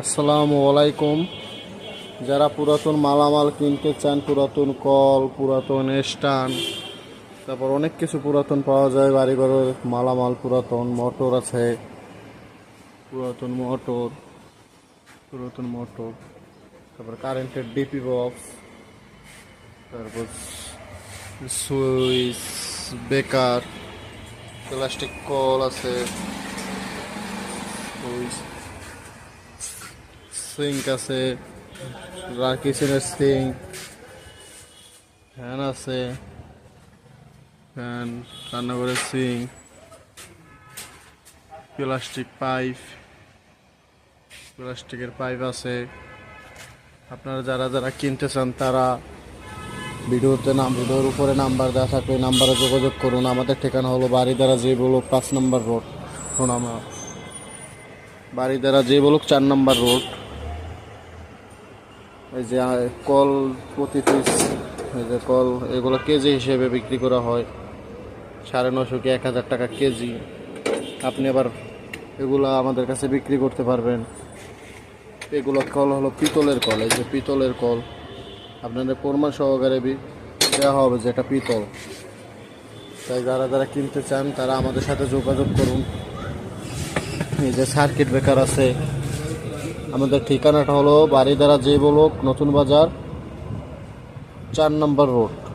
আসসালামু আলাইকুম। যারা পুরাতন মালামাল কিনতে চান, পুরাতন কল, পুরাতন স্টান, তারপর অনেক কিছু পুরাতন পাওয়া যায়, বাড়িঘরের মালামাল, পুরাতন মোটর আছে, পুরাতন মোটর পুরাতন মোটর, তারপর কারেন্টের ডিপি বক্স তারপর সুইচ, বেকার প্লাস্টিক কল আছে, সুইচ সিঙ্ক আছে কিচেনের সিঙ্ক, ফ্যান আছে, ফ্যান, রান্নাঘরের সিঙ্ক, প্লাস্টিক পাইপ, প্লাস্টিকের পাইপ আছে। আপনারা যারা যারা কিনতে চান, তারা ভিডিওতে নাম, ভিডিওর উপরে নাম্বার দেওয়া থাকবে নাম্বারে যোগাযোগ করুন। আমাদের ঠিকানা হলো বাড়িদারা যে বলুক পাঁচ নম্বর রোড, সোনামা। বাড়িদারা যে বলুক চার নম্বর রোড। এই যে কল প্রতি পিস এই যে কল, এগুলো কেজি হিসেবে বিক্রি করা হয়। সাড়ে নশো কি এক হাজার টাকা কেজি। আপনি আবার এগুলো আমাদের কাছে বিক্রি করতে পারবেন। এগুলো কল হলো পিতলের কল, এই যে পিতলের কল। আপনাদের প্রমাণ সহকারে দেওয়া হবে যে এটা পিতল। তাই যারা যারা কিনতে চান, তারা আমাদের সাথে যোগাযোগ করুন। এই যে সার্কিট ব্রেকার আছে। আমাদের ঠিকানাটা হলো বাড়িদারা যে বলুক নতুন বাজার চার নম্বর রোড।